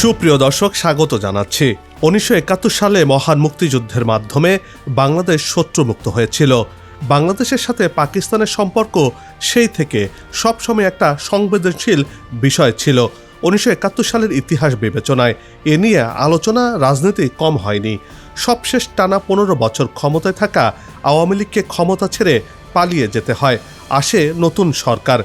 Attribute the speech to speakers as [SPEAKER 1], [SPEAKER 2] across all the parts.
[SPEAKER 1] সুপ্রিয় দর্শক, স্বাগত জানাচ্ছি। উনিশশো একাত্তর সালে মহান মুক্তিযুদ্ধের মাধ্যমে বাংলাদেশ শত্রুমুক্ত হয়েছিল। বাংলাদেশের সাথে পাকিস্তানের সম্পর্ক সেই থেকে সবসময় একটা সংবেদনশীল বিষয় ছিল। উনিশশো একাত্তর সালের ইতিহাস বিবেচনায় এ নিয়ে আলোচনা রাজনীতি কম হয়নি। সবশেষ টানা পনেরো বছর ক্ষমতায় থাকা আওয়ামী লীগকে ক্ষমতা ছেড়ে পালিয়ে যেতে হয়। আসে নতুন সরকার।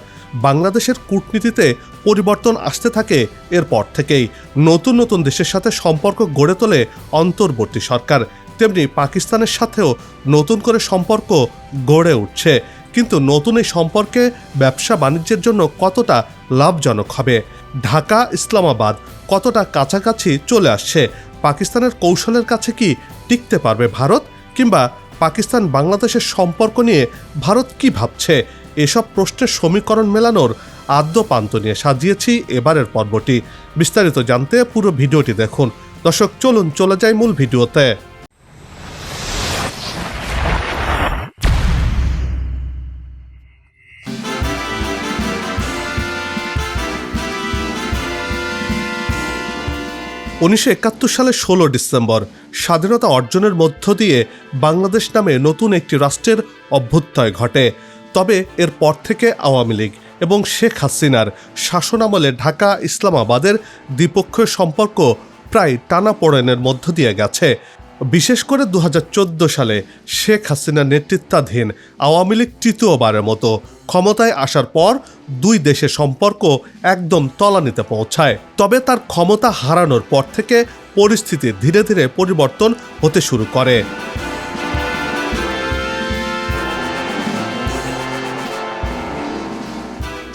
[SPEAKER 1] বাংলাদেশের কূটনীতিতে পরিবর্তন আসতে থাকে। এরপর থেকেই নতুন নতুন দেশের সাথে সম্পর্ক গড়ে তোলে অন্তর্বর্তী সরকার। তেমনি পাকিস্তানের সাথেও নতুন করে সম্পর্ক গড়ে উঠছে। কিন্তু নতুন এই সম্পর্কে ব্যবসা বাণিজ্যের জন্য কতটা লাভজনক হবে? ঢাকা, ইসলামাবাদ কতটা কাছাকাছি চলে আসছে? পাকিস্তানের কৌশলের কাছে কি টিকতে পারবে ভারত? কিংবা পাকিস্তান বাংলাদেশের সম্পর্ক নিয়ে ভারত কি ভাবছে? এসব প্রশ্নের সমীকরণ মেলানোর আদ্য পান্ত নিয়ে সাজিয়েছি এবারের পর্বটি। বিস্তারিত জানতে পুরো ভিডিওটি দেখুন। দর্শক, চলুন, চলে যাই মূল ভিডিওতে। উনিশশো একাত্তর সালের ষোলো ডিসেম্বর, স্বাধীনতা অর্জনের মধ্য দিয়ে বাংলাদেশ নামে নতুন একটি রাষ্ট্রের অভ্যুত্থয় ঘটে। তবে এর পর থেকে আওয়ামী লীগ এবং শেখ হাসিনার শাসনামলে ঢাকা ইসলামাবাদের দ্বিপক্ষীয় সম্পর্ক প্রায় টানাপোড়েনের মধ্য দিয়ে গেছে। বিশেষ করে দু হাজার চোদ্দ সালে শেখ হাসিনার নেতৃত্বাধীন আওয়ামী লীগ তৃতীয়বারের মতো ক্ষমতায় আসার পর দুই দেশের সম্পর্ক একদম তলানিতে পৌঁছায়। তবে তার ক্ষমতা হারানোর পর থেকে পরিস্থিতি ধীরে ধীরে পরিবর্তন হতে শুরু করে।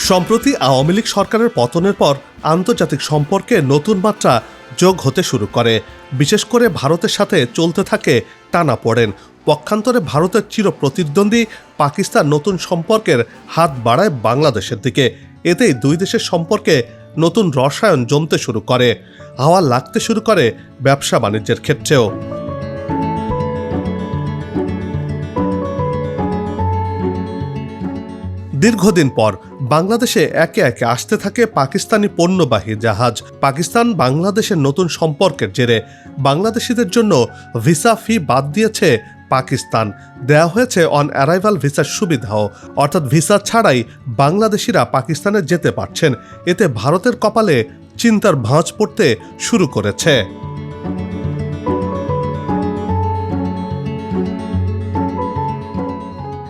[SPEAKER 1] সম্প্রতি আওয়ামী লীগ সরকারের পতনের পর আন্তর্জাতিক সম্পর্কে নতুন মাত্রা যোগ হতে শুরু করে। বিশেষ করে ভারতের সাথে চলতে থাকে টানা পড়েন। পক্ষান্তরে ভারতের চির প্রতিদ্বন্দ্বী পাকিস্তান নতুন সম্পর্কের হাত বাড়ায় বাংলাদেশের দিকে। এতেই দুই দেশের সম্পর্কে নতুন রসায়ন জমতে শুরু করে। হাওয়া লাগতে শুরু করে ব্যবসা বাণিজ্যের ক্ষেত্রেও। দীর্ঘদিন পর বাংলাদেশে একে একে আসতে থাকে পাকিস্তানি পণ্যবাহী জাহাজ। পাকিস্তান বাংলাদেশের নতুন সম্পর্কের জেরে বাংলাদেশিদের জন্য ভিসা ফি বাদ দিয়েছে পাকিস্তান। দেয়া হয়েছে অন অ্যারাইভাল ভিসার সুবিধাও, অর্থাৎ ভিসা ছাড়াই বাংলাদেশিরা পাকিস্তানে যেতে পারছেন। এতে ভারতের কপালে চিন্তার ভাঁজ পড়তে শুরু করেছে।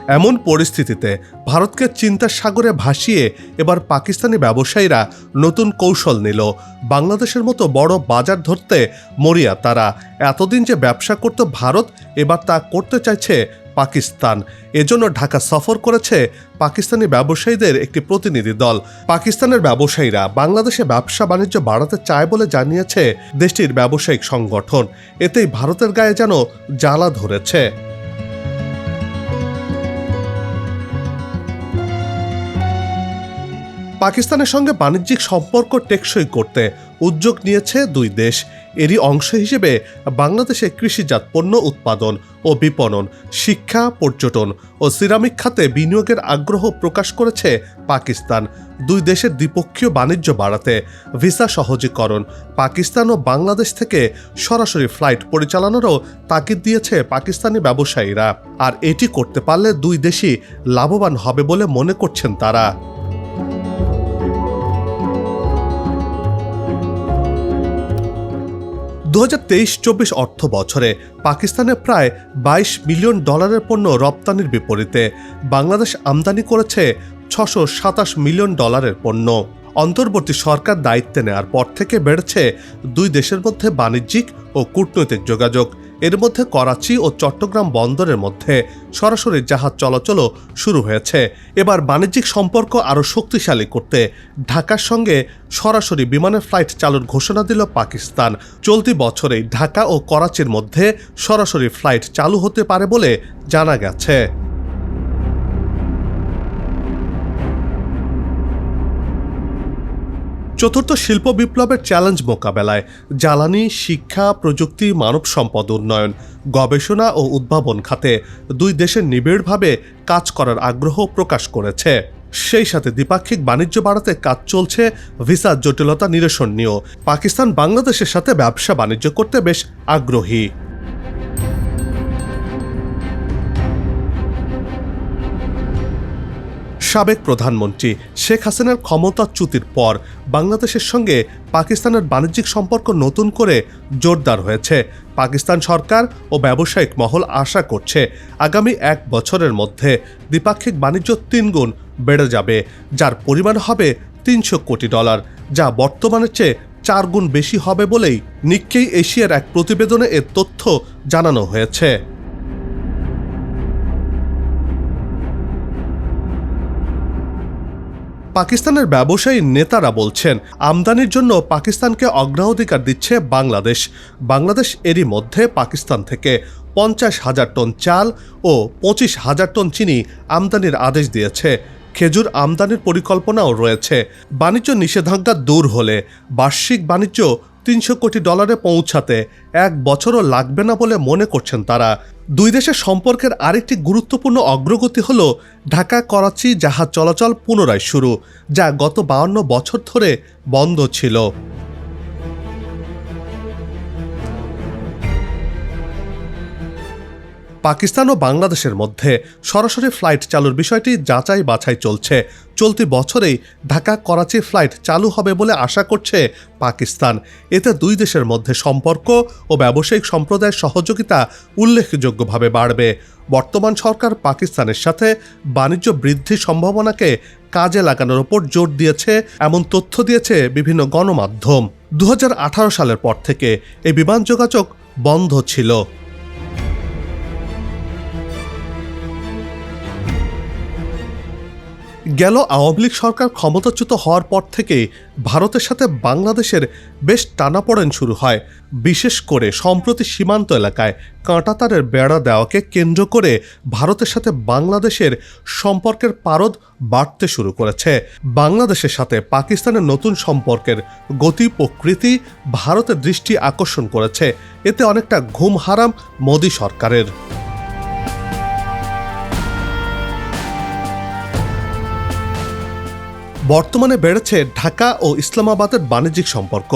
[SPEAKER 1] এমন পরিস্থিতিতে ভারতকে চিন্তার সাগরে ভাসিয়ে এবার পাকিস্তানি ব্যবসায়ীরা নতুন কৌশল নিল। বাংলাদেশের মতো বড় বাজার ধরতে মরিয়া তারা এতদিন যে ব্যবসা করত ভারত, এবার তা করতে চাইছে পাকিস্তান। এজন্য ঢাকা সফর করেছে পাকিস্তানি ব্যবসায়ীদের একটি প্রতিনিধি দল। পাকিস্তানের ব্যবসায়ীরা বাংলাদেশে ব্যবসা বাণিজ্য বাড়াতে চায় বলে জানিয়েছে দেশটির ব্যবসায়িক সংগঠন। এতেই ভারতের গায়ে যেন জ্বালা ধরেছে। পাকিস্তানের সঙ্গে বাণিজ্যিক সম্পর্ক টেকসই করতে উদ্যোগ নিয়েছে দুই দেশ। এরই অংশ হিসেবে বাংলাদেশে কৃষিজাত পণ্য উৎপাদন ও বিপণন, শিক্ষা, পর্যটন ও সিরামিক খাতে বিনিয়োগের আগ্রহ প্রকাশ করেছে পাকিস্তান। দুই দেশের দ্বিপক্ষীয় বাণিজ্য বাড়াতে ভিসা সহজীকরণ, পাকিস্তান ও বাংলাদেশ থেকে সরাসরি ফ্লাইট পরিচালনারও তাগিদ দিয়েছে পাকিস্তানি ব্যবসায়ীরা। আর এটি করতে পারলে দুই দেশই লাভবান হবে বলে মনে করছেন তারা। দু হাজার তেইশ চব্বিশ অর্থ বছরে পাকিস্তানে প্রায় বাইশ মিলিয়ন ডলারের পণ্য রপ্তানির বিপরীতে বাংলাদেশ আমদানি করেছে ছশো সাতাশ মিলিয়ন ডলারের পণ্য। অন্তর্বর্তী সরকার দায়িত্বে নেওয়ার পর থেকে বেড়েছে দুই দেশের মধ্যে বাণিজ্যিক ও কূটনৈতিক যোগাযোগ। এর মধ্যে করাচি ও চট্টগ্রাম বন্দরের মধ্যে সরাসরি জাহাজ চলাচলও শুরু হয়েছে। এবার বাণিজ্যিক সম্পর্ক আরও শক্তিশালী করতে ঢাকার সঙ্গে সরাসরি বিমানের ফ্লাইট চালুর ঘোষণা দিল পাকিস্তান। চলতি বছরেই ঢাকা ও করাচির মধ্যে সরাসরি ফ্লাইট চালু হতে পারে বলে জানা গেছে। চতুর্থ শিল্প বিপ্লবের চ্যালেঞ্জ মোকাবেলায় জ্বালানি, শিক্ষা, প্রযুক্তি, মানব সম্পদ উন্নয়ন, গবেষণা ও উদ্ভাবন খাতে দুই দেশের নিবিড়ভাবে কাজ করার আগ্রহ প্রকাশ করেছে। সেই সাথে দ্বিপাক্ষিক বাণিজ্য বাড়াতে কাজ চলছে ভিসার জটিলতা নিরসন নিয়েও পাকিস্তান বাংলাদেশের সাথে ব্যবসা বাণিজ্য করতে বেশ আগ্রহী। সাবেক প্রধানমন্ত্রী শেখ হাসিনার ক্ষমতাচ্যুতির পর বাংলাদেশের সঙ্গে পাকিস্তানের বাণিজ্যিক সম্পর্ক নতুন করে জোরদার হয়েছে। পাকিস্তান সরকার ও ব্যবসায়িক মহল আশা করছে আগামী এক বছরের মধ্যে দ্বিপাক্ষিক বাণিজ্য তিনগুণ বেড়ে যাবে, যার পরিমাণ হবে তিনশো কোটি ডলার, যা বর্তমানের চেয়ে চার গুণ বেশি হবে বলেই নিক্কেই এশিয়ার এক প্রতিবেদনে এর তথ্য জানানো হয়েছে। পাকিস্তানের ব্যবসায়ী নেতারা বলছেন, আমদানির জন্য পাকিস্তানকে অগ্রাধিকার দিচ্ছে বাংলাদেশ। বাংলাদেশ এরই মধ্যে পাকিস্তান থেকে পঞ্চাশ হাজার টন চাল ও পঁচিশ হাজার টন চিনি আমদানির আদেশ দিয়েছে। খেজুর আমদানির পরিকল্পনাও রয়েছে। বাণিজ্য নিষেধাজ্ঞা দূর হলে বার্ষিক বাণিজ্য তিনশো কোটি ডলারে পৌঁছাতে এক বছরও লাগবে না বলে মনে করছেন তারা। দুই দেশের সম্পর্কের আরেকটি গুরুত্বপূর্ণ অগ্রগতি হল ঢাকা করাচি জাহাজ চলাচল পুনরায় শুরু, যা গত বাউন্ন বছর ধরে বন্ধ ছিল। পাকিস্তান ও বাংলাদেশের মধ্যে সরাসরি ফ্লাইট চালুর বিষয়টি যাচাই বাছাই চলছে। চলতি বছরেই ঢাকা করাচি ফ্লাইট চালু হবে বলে আশা করছে পাকিস্তান। এতে দুই দেশের মধ্যে সম্পর্ক ও ব্যবসায়িক সম্প্রদায়ের সহযোগিতা উল্লেখযোগ্যভাবে বাড়বে। বর্তমান সরকার পাকিস্তানের সাথে বাণিজ্য বৃদ্ধির সম্ভাবনাকে কাজে লাগানোর ওপর জোর দিয়েছে, এমন তথ্য দিয়েছে বিভিন্ন গণমাধ্যম। দু হাজার আঠারো সালের পর থেকে এই বিমান যোগাযোগ বন্ধ ছিল। গেল আওয়ামী লীগ সরকার ক্ষমতাচ্যুত হওয়ার পর থেকে ভারতের সাথে বাংলাদেশের বেশ টানাপড়েন শুরু হয়। বিশেষ করে সম্প্রতি সীমান্ত এলাকায় কাঁটাতারের বেড়া দেওয়াকে কেন্দ্র করে ভারতের সাথে বাংলাদেশের সম্পর্কের পারদ বাড়তে শুরু করেছে। বাংলাদেশের সাথে পাকিস্তানের নতুন সম্পর্কের গতি, প্রকৃতি ভারতের দৃষ্টি আকর্ষণ করেছে। এতে অনেকটা ঘুম হারাম মোদী সরকারের। বর্তমানে বেড়েছে ঢাকা ও ইসলামাবাদের বাণিজ্যিক সম্পর্ক।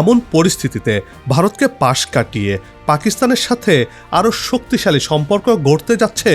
[SPEAKER 1] এমন পরিস্থিতিতে ভারতকে পাশ কাটিয়ে পাকিস্তানের সাথে আরও শক্তিশালী সম্পর্ক গড়তে যাচ্ছে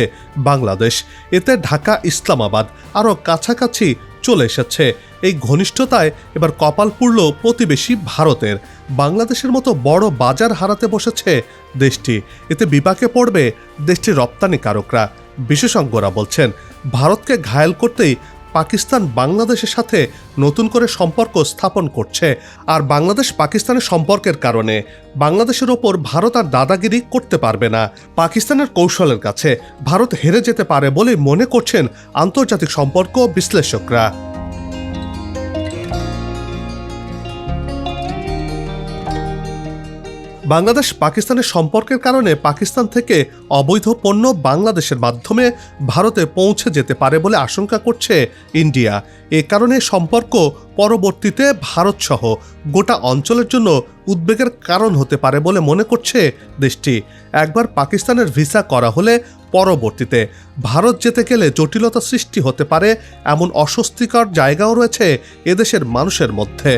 [SPEAKER 1] বাংলাদেশ। এতে ঢাকা, ইসলামাবাদ আরও কাছাকাছি চলে এসেছে। এই ঘনিষ্ঠতায় এবার কপাল পুড়ল প্রতিবেশী ভারতের। বাংলাদেশের মতো বড় বাজার হারাতে বসেছে দেশটি। এতে বিপাকে পড়বে দেশটির রপ্তানিকারকরা। বিশেষজ্ঞরা বলছেন, ভারতকে ঘায়েল করতেই পাকিস্তান বাংলাদেশের সাথে নতুন করে সম্পর্ক স্থাপন করছে আর বাংলাদেশ পাকিস্তানের সম্পর্কের কারণে বাংলাদেশের ওপর ভারত আর দাদাগিরি করতে পারবে না। পাকিস্তানের কৌশলের কাছে ভারত হেরে যেতে পারে বলে মনে করছেন আন্তর্জাতিক সম্পর্ক বিশ্লেষকরা। বাংলাদেশ পাকিস্তানের সম্পর্কের কারণে পাকিস্তান থেকে অবৈধ পণ্য বাংলাদেশের মাধ্যমে ভারতে পৌঁছে যেতে পারে বলে আশঙ্কা করছে ইন্ডিয়া। এ কারণে সম্পর্ক পরবর্তীতে ভারতসহ গোটা অঞ্চলের জন্য উদ্বেগের কারণ হতে পারে বলে মনে করছে দেশটি। একবার পাকিস্তানের ভিসা করা হলে পরবর্তীতে ভারত যেতে গেলে জটিলতা সৃষ্টি হতে পারে এমন অস্বস্তিকর জায়গাও রয়েছে এদেশের মানুষের মধ্যে।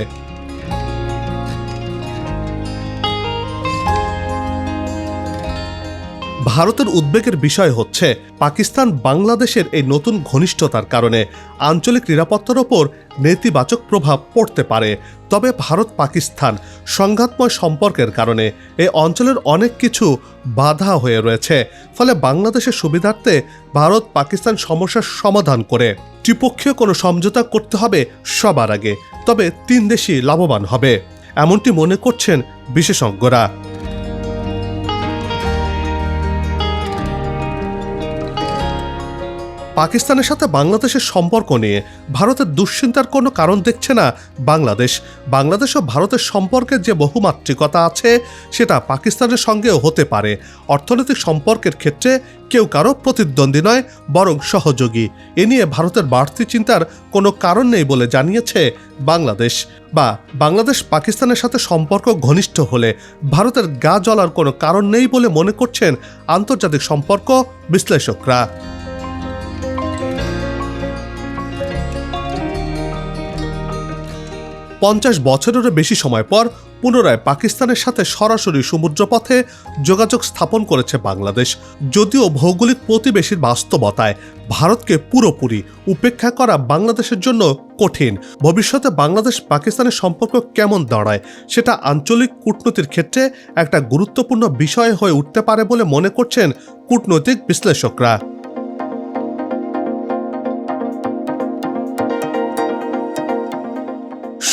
[SPEAKER 1] ভারতের উদ্বেগের বিষয় হচ্ছে পাকিস্তান বাংলাদেশের এই নতুন ঘনিষ্ঠতার কারণে আঞ্চলিক নিরাপত্তার ওপর নেতিবাচক প্রভাব পড়তে পারে। তবে ভারত পাকিস্তান সংঘাতময় সম্পর্কের কারণে এই অঞ্চলের অনেক কিছু বাধা হয়ে রয়েছে। ফলে বাংলাদেশের সুবিধার্থে ভারত পাকিস্তান সমস্যার সমাধান করে ত্রিপক্ষীয় কোনো সমঝোতা করতে হবে সবার আগে। তবে তিন দেশই লাভবান হবে, এমনটি মনে করছেন বিশেষজ্ঞরা। পাকিস্তানের সাথে বাংলাদেশের সম্পর্ক নিয়ে ভারতের দুশ্চিন্তার কোনো কারণ দেখছে না বাংলাদেশ। বাংলাদেশ ও ভারতের সম্পর্কের যে বহুমাত্রিকতা আছে, সেটা পাকিস্তানের সঙ্গেও হতে পারে। অর্থনৈতিক সম্পর্কের ক্ষেত্রে কেউ কারও প্রতিদ্বন্দ্বী নয়, বরং সহযোগী। এ নিয়ে ভারতের বাড়তি চিন্তার কোনো কারণ নেই বলে জানিয়েছে বাংলাদেশ। বা, বাংলাদেশ পাকিস্তানের সাথে সম্পর্ক ঘনিষ্ঠ হলে ভারতের গা জ্বলার কোনো কারণ নেই বলে মনে করছেন আন্তর্জাতিক সম্পর্ক বিশ্লেষকরা। পঞ্চাশ বছরেরও বেশি সময় পর পুনরায় পাকিস্তানের সাথে সরাসরি সমুদ্রপথে যোগাযোগ স্থাপন করেছে বাংলাদেশ। যদিও ভৌগোলিক প্রতিবেশীর বাস্তবতায় ভারতকে পুরোপুরি উপেক্ষা করা বাংলাদেশের জন্য কঠিন, ভবিষ্যতে বাংলাদেশ পাকিস্তানের সম্পর্ক কেমন দাঁড়ায় সেটা আঞ্চলিক কূটনীতির ক্ষেত্রে একটা গুরুত্বপূর্ণ বিষয় হয়ে উঠতে পারে বলে মনে করছেন কূটনৈতিক বিশ্লেষকরা।